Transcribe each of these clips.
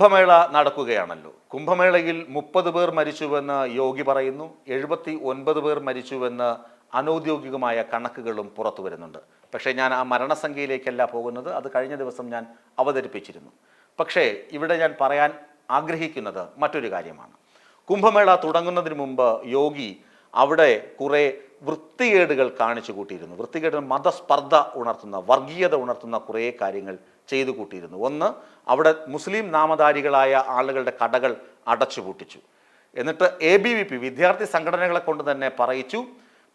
കുംഭമേള നടക്കുകയാണല്ലോ. കുംഭമേളയിൽ മുപ്പത് പേർ മരിച്ചുവെന്ന് യോഗി പറയുന്നു. എഴുപത്തി ഒൻപത് പേർ മരിച്ചുവെന്ന് അനൗദ്യോഗികമായ കണക്കുകളും പുറത്തു വരുന്നുണ്ട്. പക്ഷേ ഞാൻ ആ മരണസംഖ്യയിലേക്കല്ല പോകുന്നത്. അത് കഴിഞ്ഞ ദിവസം ഞാൻ അവതരിപ്പിച്ചിരുന്നു. പക്ഷേ ഇവിടെ ഞാൻ പറയാൻ ആഗ്രഹിക്കുന്നത് മറ്റൊരു കാര്യമാണ്. കുംഭമേള തുടങ്ങുന്നതിന് മുമ്പ് യോഗി അവിടെ കുറെ വൃത്തികേടുകൾ കാണിച്ചു കൂട്ടിയിരുന്നു. വൃത്തികേട് മതസ്പർദ്ധ ഉണർത്തുന്ന വർഗീയത ഉണർത്തുന്ന കുറേ കാര്യങ്ങൾ ചെയ്തു കൂട്ടിയിരുന്നു. ഒന്ന് അവിടെ മുസ്ലിം നാമധാരികളായ ആളുകളുടെ കടകൾ അടച്ചു പൂട്ടിച്ചു. എന്നിട്ട് എ ബി വി പി വിദ്യാർത്ഥി സംഘടനകളെ കൊണ്ട് തന്നെ പറയിച്ചു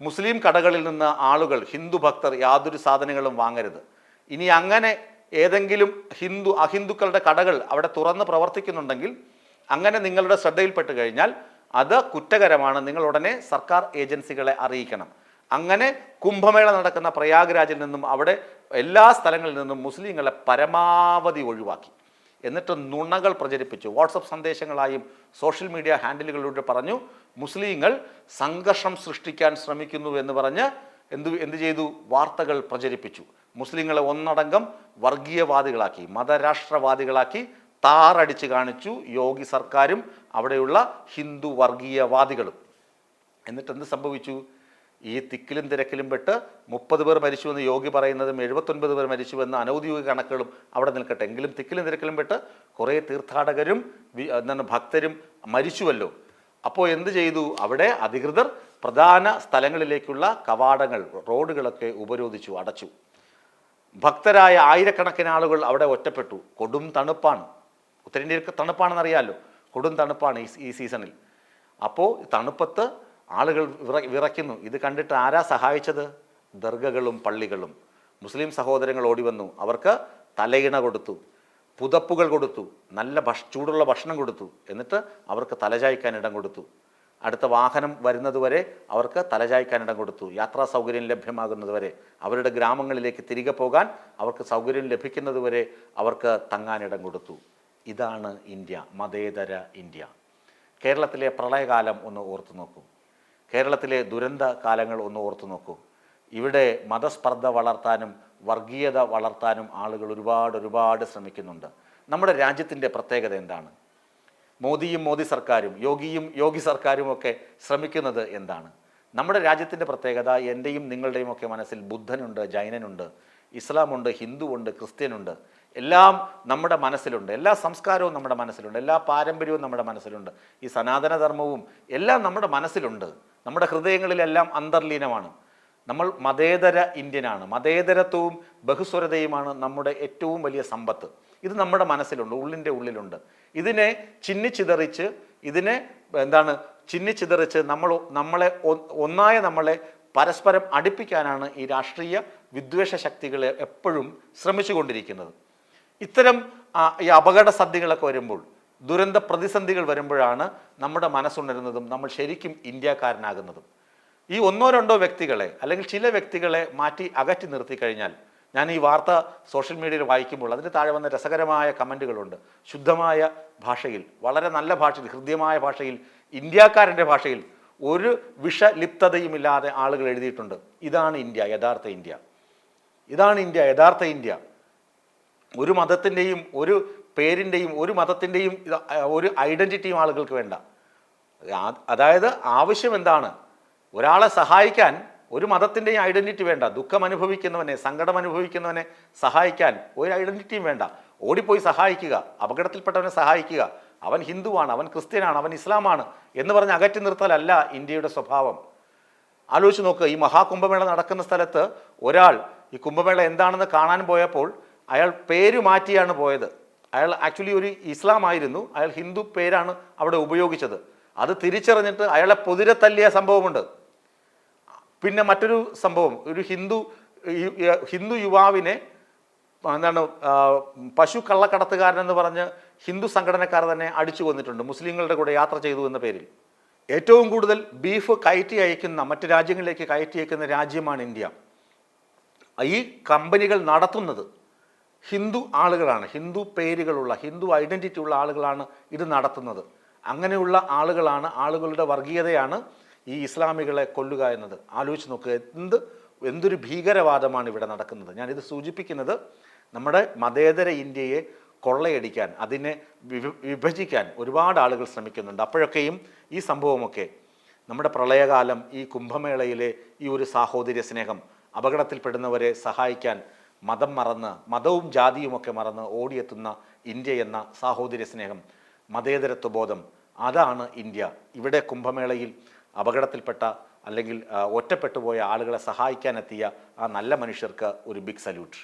മുസ്ലിം കടകളിൽ നിന്ന് ആളുകൾ ഹിന്ദു ഭക്തർ യാതൊരു സാധനങ്ങളും വാങ്ങരുത്. ഇനി അങ്ങനെ ഏതെങ്കിലും ഹിന്ദു അഹിന്ദുക്കളുടെ കടകൾ അവിടെ തുറന്ന് പ്രവർത്തിക്കുന്നുണ്ടെങ്കിൽ അങ്ങനെ നിങ്ങളുടെ ശ്രദ്ധയിൽപ്പെട്ട് കഴിഞ്ഞാൽ അത് കുറ്റകരമാണ്. നിങ്ങൾ ഉടനെ സർക്കാർ ഏജൻസികളെ അറിയിക്കണം. അങ്ങനെ കുംഭമേള നടക്കുന്ന പ്രയാഗ്രാജിൽ നിന്നും അവിടെ എല്ലാ സ്ഥലങ്ങളിൽ നിന്നും മുസ്ലിങ്ങളെ പരമാവധി ഒഴിവാക്കി. എന്നിട്ട് നുണകൾ പ്രചരിപ്പിച്ചു. വാട്സപ്പ് സന്ദേശങ്ങളായും സോഷ്യൽ മീഡിയ ഹാൻഡിലുകളിലൂടെ പറഞ്ഞു മുസ്ലിങ്ങൾ സംഘർഷം സൃഷ്ടിക്കാൻ ശ്രമിക്കുന്നു എന്ന് പറഞ്ഞ് എന്തു എന്ത് ചെയ്തു? വാർത്തകൾ പ്രചരിപ്പിച്ചു. മുസ്ലിങ്ങളെ ഒന്നടങ്കം വർഗീയവാദികളാക്കി മതരാഷ്ട്രവാദികളാക്കി താറടിച്ച് കാണിച്ചു യോഗി സർക്കാരും അവിടെയുള്ള ഹിന്ദു വർഗീയവാദികളും. എന്നിട്ട് എന്ത് സംഭവിച്ചു? ഈ തിക്കിലും തിരക്കിലും പെട്ട് മുപ്പത് പേർ മരിച്ചുവെന്ന് യോഗി പറയുന്നതും എഴുപത്തൊൻപത് പേർ മരിച്ചുവെന്ന അനൗദ്യോഗിക കണക്കുകളും അവിടെ നിൽക്കട്ടെ. എങ്കിലും തിക്കിലും തിരക്കിലും പെട്ട് കുറേ തീർത്ഥാടകരും എന്താണ് ഭക്തരും മരിച്ചുവല്ലോ. അപ്പോൾ എന്ത് ചെയ്തു? അവിടെ അധികൃതർ പ്രധാന സ്ഥലങ്ങളിലേക്കുള്ള കവാടങ്ങൾ റോഡുകളൊക്കെ ഉപരോധിച്ചു അടച്ചു. ഭക്തരായ ആയിരക്കണക്കിന് ആളുകൾ അവിടെ ഒറ്റപ്പെട്ടു. കൊടും തണുപ്പാണ്. ഉത്തരേന്ത്യയിൽ തണുപ്പാണെന്നറിയാമല്ലോ കൊടും തണുപ്പാണ് ഈ ഈ സീസണിൽ. അപ്പോൾ തണുപ്പത്ത് ആളുകൾ വിറ വിറയ്ക്കുന്നു. ഇത് കണ്ടിട്ട് ആരാ സഹായിച്ചത്? ദർഗകളും പള്ളികളും. മുസ്ലിം സഹോദരങ്ങൾ ഓടി വന്നു. അവർക്ക് തലയിണ കൊടുത്തു. പുതപ്പുകൾ കൊടുത്തു. നല്ല ഭക്ഷ ചൂടുള്ള ഭക്ഷണം കൊടുത്തു. എന്നിട്ട് അവർക്ക് തലചായ്ക്കാൻ ഇടം കൊടുത്തു. അടുത്ത വാഹനം വരുന്നതുവരെ അവർക്ക് തലചായ്ക്കാൻ ഇടം കൊടുത്തു. യാത്രാ സൗകര്യം ലഭ്യമാകുന്നതുവരെ അവരുടെ ഗ്രാമങ്ങളിലേക്ക് തിരികെ പോകാൻ അവർക്ക് സൗകര്യം ലഭിക്കുന്നതുവരെ അവർക്ക് തങ്ങാനിടം കൊടുത്തു. ഇതാണ് ഇന്ത്യ മതേതര ഇന്ത്യ. കേരളത്തിലെ പ്രളയകാലം ഒന്ന് ഓർത്തു നോക്കൂ. കേരളത്തിലെ ദുരന്ത കാലങ്ങൾ ഒന്ന് ഓർത്തു നോക്കൂ. ഇവിടെ മതസ്പർദ്ധ വളർത്താനും വർഗീയത വളർത്താനും ആളുകൾ ഒരുപാട് ഒരുപാട് ശ്രമിക്കുന്നുണ്ട്. നമ്മുടെ രാജ്യത്തിന്റെ പ്രത്യേകത എന്താണ്? മോദിയും മോദി സർക്കാരും യോഗിയും യോഗി സർക്കാരും ഒക്കെ ശ്രമിക്കുന്നത് എന്താണ്? നമ്മുടെ രാജ്യത്തിന്റെ പ്രത്യേകത എന്റെയും നിങ്ങളുടെയും ഒക്കെ മനസ്സിൽ ബുദ്ധനുണ്ട് ജൈനനുണ്ട് ഇസ്ലാമുണ്ട് ഹിന്ദുവുണ്ട് ക്രിസ്ത്യനുണ്ട്. എല്ലാം നമ്മുടെ മനസ്സിലുണ്ട്. എല്ലാ സംസ്കാരവും നമ്മുടെ മനസ്സിലുണ്ട്. എല്ലാ പാരമ്പര്യവും നമ്മുടെ മനസ്സിലുണ്ട്. ഈ സനാതനധർമ്മവും എല്ലാം നമ്മുടെ മനസ്സിലുണ്ട്. നമ്മുടെ ഹൃദയങ്ങളിലെല്ലാം അന്തർലീനമാണ്. നമ്മൾ മതേതര ഇന്ത്യനാണ്. മതേതരത്വവും ബഹുസ്വരതയുമാണ് നമ്മുടെ ഏറ്റവും വലിയ സമ്പത്ത്. ഇത് നമ്മുടെ മനസ്സിലുണ്ട്. ഉള്ളിന്റെ ഉള്ളിലുണ്ട്. ഇതിനെ ചിന്നിച്ചിതറിച്ച് ഇതിനെ എന്താണ് ചിന്നിച്ചിതറിച്ച് നമ്മൾ നമ്മളെ ഒന്നായ നമ്മളെ പരസ്പരം അടുപ്പിക്കാനാണ് ഈ രാഷ്ട്രീയ വിദ്വേഷ ശക്തികളെ എപ്പോഴും ശ്രമിച്ചുകൊണ്ടിരിക്കുന്നത്. ഇത്തരം ഈ അപകട സദ്യകളൊക്കെ വരുമ്പോൾ ദുരന്ത പ്രതിസന്ധികൾ വരുമ്പോഴാണ് നമ്മുടെ മനസ്സുണരുന്നതും നമ്മൾ ശരിക്കും ഇന്ത്യക്കാരനാകുന്നതും. ഈ ഒന്നോ രണ്ടോ വ്യക്തികളെ അല്ലെങ്കിൽ ചില വ്യക്തികളെ മാറ്റി അകറ്റി നിർത്തി കഴിഞ്ഞാൽ ഞാൻ ഈ വാർത്ത സോഷ്യൽ മീഡിയയിൽ വായിക്കുമ്പോൾ അതിന് താഴെ വന്ന രസകരമായ കമന്റുകളുണ്ട്. ശുദ്ധമായ ഭാഷയിൽ വളരെ നല്ല ഭാഷയിൽ ഹൃദ്യമായ ഭാഷയിൽ ഇന്ത്യക്കാരന്റെ ഭാഷയിൽ ഒരു വിഷലിപ്തതയുമില്ലാതെ ആളുകൾ എഴുതിയിട്ടുണ്ട്. ഇതാണ് ഇന്ത്യ യഥാർത്ഥ ഇന്ത്യ. ഇതാണ് ഇന്ത്യ യഥാർത്ഥ ഇന്ത്യ. ഒരു മതത്തിന്റെയും ഒരു പേരിന്റെയും ഒരു മതത്തിന്റെയും ഒരു ഐഡന്റിറ്റിയും ആളുകൾക്ക് വേണ്ട. അതായത് ആവശ്യം എന്താണ്? ഒരാളെ സഹായിക്കാൻ ഒരു മതത്തിന്റെയും ഐഡന്റിറ്റി വേണ്ട. ദുഃഖം അനുഭവിക്കുന്നവനെ സങ്കടം അനുഭവിക്കുന്നവനെ സഹായിക്കാൻ ഒരു ഐഡന്റിറ്റിയും വേണ്ട. ഓടിപ്പോയി സഹായിക്കുക അപകടത്തിൽപ്പെട്ടവനെ സഹായിക്കുക. അവൻ ഹിന്ദുവാണ് അവൻ ക്രിസ്ത്യനാണ് അവൻ ഇസ്ലാമാണ് എന്ന് പറഞ്ഞ് അകറ്റി നിർത്തലല്ല ഇന്ത്യയുടെ സ്വഭാവം. ആലോചിച്ച് നോക്കുക ഈ മഹാകുംഭമേള നടക്കുന്ന സ്ഥലത്ത് ഒരാൾ ഈ കുംഭമേള എന്താണെന്ന് കാണാൻ പോയപ്പോൾ അയാൾ പേര് മാറ്റിയാണ് പോയത്. അയാൾ ആക്ച്വലി ഒരു ഇസ്ലാം ആയിരുന്നു. അയാൾ ഹിന്ദു പേരാണ് അവിടെ ഉപയോഗിച്ചത്. അത് തിരിച്ചറിഞ്ഞിട്ട് അയാളെ പൊതിരെ തല്ലിയ സംഭവമുണ്ട്. പിന്നെ മറ്റൊരു സംഭവം. ഒരു ഹിന്ദു ഹിന്ദു യുവാവിനെ എന്താണ് പശു കള്ളക്കടത്തുകാരൻ എന്ന് പറഞ്ഞ് ഹിന്ദു സംഘടനക്കാർ തന്നെ അടിച്ചു കൊന്നിട്ടുണ്ട്. മുസ്ലിങ്ങളുടെ കൂടെ യാത്ര ചെയ്തു എന്ന പേരിൽ. ഏറ്റവും കൂടുതൽ ബീഫ് കയറ്റി അയക്കുന്ന മറ്റ് രാജ്യങ്ങളിലേക്ക് കയറ്റി അയക്കുന്ന രാജ്യമാണ് ഇന്ത്യ. ഈ കമ്പനികൾ നടത്തുന്നത് ഹിന്ദു ആളുകളാണ്. ഹിന്ദു പേരുകളുള്ള ഹിന്ദു ഐഡന്റിറ്റി ഉള്ള ആളുകളാണ് ഇത് നടത്തുന്നത്. അങ്ങനെയുള്ള ആളുകളാണ് ആളുകളുടെ വർഗീയതയാണ് ഈ ഇസ്ലാമികളെ കൊല്ലുക എന്നത്. ആലോചിച്ച് നോക്കുക എന്ത് എന്തൊരു ഭീകരവാദമാണ് ഇവിടെ നടക്കുന്നത്. ഞാനിത് സൂചിപ്പിക്കുന്നത് നമ്മുടെ മതേതര ഇന്ത്യയെ കൊള്ളയടിക്കാൻ അതിനെ വിഭജിക്കാൻ ഒരുപാട് ആളുകൾ ശ്രമിക്കുന്നുണ്ട്. അപ്പോഴൊക്കെയും ഈ സംഭവമൊക്കെ നമ്മുടെ പ്രളയകാലം ഈ കുംഭമേളയിലെ ഈ ഒരു സാഹോദര്യ സ്നേഹം അപകടത്തിൽപ്പെടുന്നവരെ സഹായിക്കാൻ മതം മറന്ന് മതവും ജാതിയുമൊക്കെ മറന്ന് ഓടിയെത്തുന്ന ഇന്ത്യ എന്ന സാഹോദര്യ സ്നേഹം മതേതരത്വ ബോധം അതാണ് ഇന്ത്യ. ഇവിടെ കുംഭമേളയിൽ അപകടത്തിൽപ്പെട്ട അല്ലെങ്കിൽ ഒറ്റപ്പെട്ടുപോയ ആളുകളെ സഹായിക്കാനെത്തിയ ആ നല്ല മനുഷ്യർക്ക് ഒരു ബിഗ് സല്യൂട്ട്